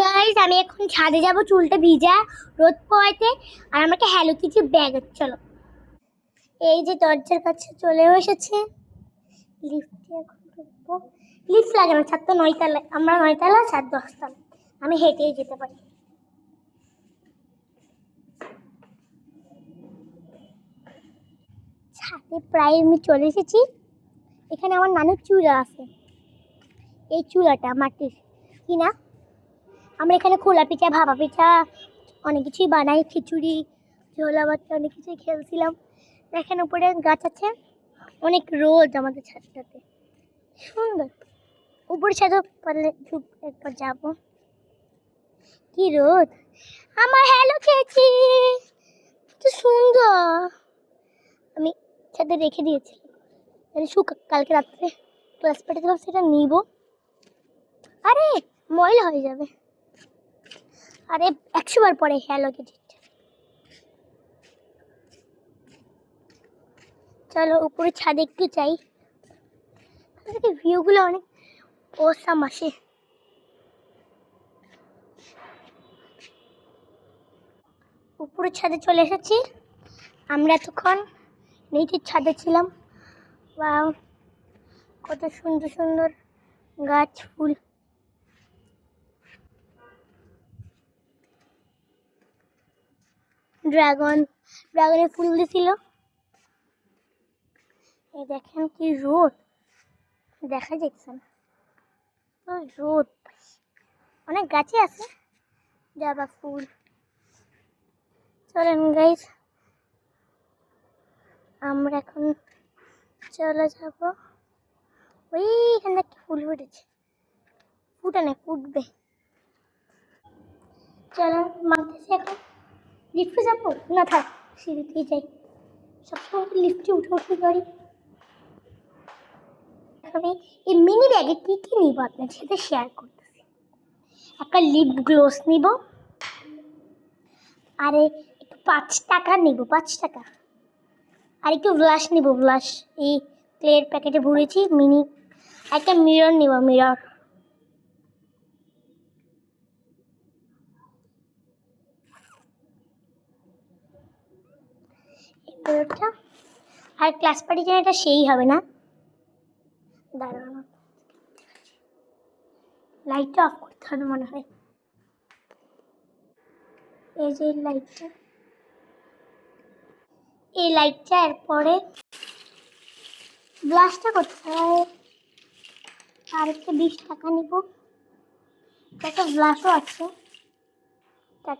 Guys আমি এখন ছাদে যাব, চুলটা ভিজা, রোদ পোয়াতে, আর আমাকে হ্যালো কিছু ব্যাগ চলো। এই যে দরজার কাছে চলে এসেছে। লিফটে এখন ঢুকবো। লিফট লাগে না, ছাদ তো নয়তলা আমরা নয়তলা ছাদ দশতলা আমি হেঁটেই যেতে পারি। ছাদে প্রায় আমি চলে এসেছি। এখানে আমার নানুর চুলা আছে। এই চুলাটা মাটির। কি না? আমরা এখানে খোলা পিঠা, ভাপা পিঠা, অনেক কিছুই বানাই, খিচুড়ি ঝোলা বাচ্চা অনেক কিছুই খেলছিলাম। দেখেন উপরে গাছ আছে, অনেক রোদ আমাদের ছাদটাতে। সুন্দর। উপরে ছাদও পারলে একবার যাব। কি রোদ। আমার হ্যালো খেয়েছি। কি সুন্দর। আমি ছাদে রেখে দিয়েছিলাম। তাহলে শুক, কালকে রাত্রে ক্লাস পেটে সেটা নিব। আরে, ময়লা হয়ে যাবে। আরে, একশো বার পরে হ্যালো গেটিট চলো, উপরে ছাদে একটু চাই ভিউগুলো অনেক ওসাম আসে। উপরে ছাদে চলে এসেছি। আমরা এতক্ষণ নিচের ছাদে ছিলাম। বা কত সুন্দর সুন্দর গাছ, ফুল। ড্রাগন, ড্রাগনের ফুল দিছিল। এই দেখেন কি রোদ। দেখা যাচ্ছে না। তো রোদ। অনেক গাছই আছে। জবা ফুল। চলেন গাইজ আমরা এখন চলে যাব। ওই এখানে একটা ফুল ফুটেছে। ফুটে না, ফুটবে। চলো মারতেছি এখন। যাব না থাক সিঁড়িতেই যাই। সবসময় লিফটে উঠে উঠে পারি আমি এই মিনি ব্যাগে কী কী নিব আপনার সাথে শেয়ার করতেছি? একটা লিপ গ্লোস নিব। আর, একটু পাঁচ টাকা নিব, পাঁচ টাকা। আর একটু ব্লাশ নিব ব্লাশ এই ক্লের প্যাকেটে ভরেছি মিনি একটা মিরর নিব মিরর মিররটা আর ক্লাস পার্টি যেন এটা সেই হবে না? দাঁড়ানো লাইটটা অফ করতে হবে মনে হয়। এই যে লাইটটা এই লাইটটা এরপরে ব্লাশটা করতে হয়। আর একটা বিশ টাকা নিব। একটা ব্লাশও আছে।